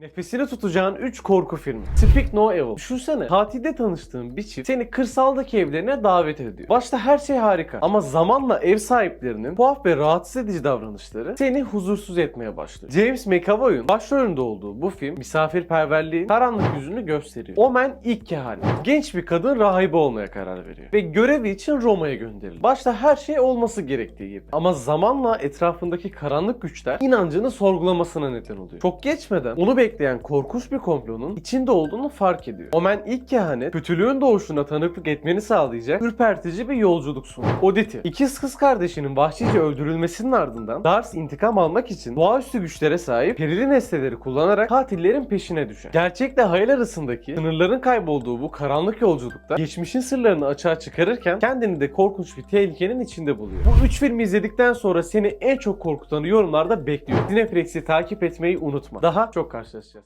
Nefesini tutacağın 3 korku filmi. Speak No Evil. Düşünsene tatilde tanıştığın bir çift seni kırsaldaki evlerine davet ediyor. Başta her şey harika ama zamanla ev sahiplerinin tuhaf ve rahatsız edici davranışları seni huzursuz etmeye başlıyor. James McAvoy'un başrolünde olduğu bu film misafirperverliğin karanlık yüzünü gösteriyor. Omen ilk kehanet. Genç bir kadın rahibe olmaya karar veriyor ve görevi için Roma'ya gönderilir. Başta her şey olması gerektiği gibi. Ama zamanla etrafındaki karanlık güçler inancını sorgulamasına neden oluyor. Çok geçmeden onu bekleyen korkunç bir komplonun içinde olduğunu fark ediyor. Omen ilk kehanet kötülüğün doğuşuna tanıklık etmeni sağlayacak ürpertici bir yolculuk sunuyor. Oddity, ikiz kız kardeşinin vahşice öldürülmesinin ardından Dars intikam almak için doğaüstü güçlere sahip perili nesneleri kullanarak katillerin peşine düşer. Gerçekle hayal arasındaki sınırların kaybolduğu bu karanlık yolculukta geçmişin sırlarını açığa çıkarırken kendini de korkunç bir tehlikenin içinde buluyor. Bu üç filmi izledikten sonra seni en çok korkutanı yorumlarda bekliyor. Cineflex'i takip etmeyi unutma. Daha çok сейчас, сейчас.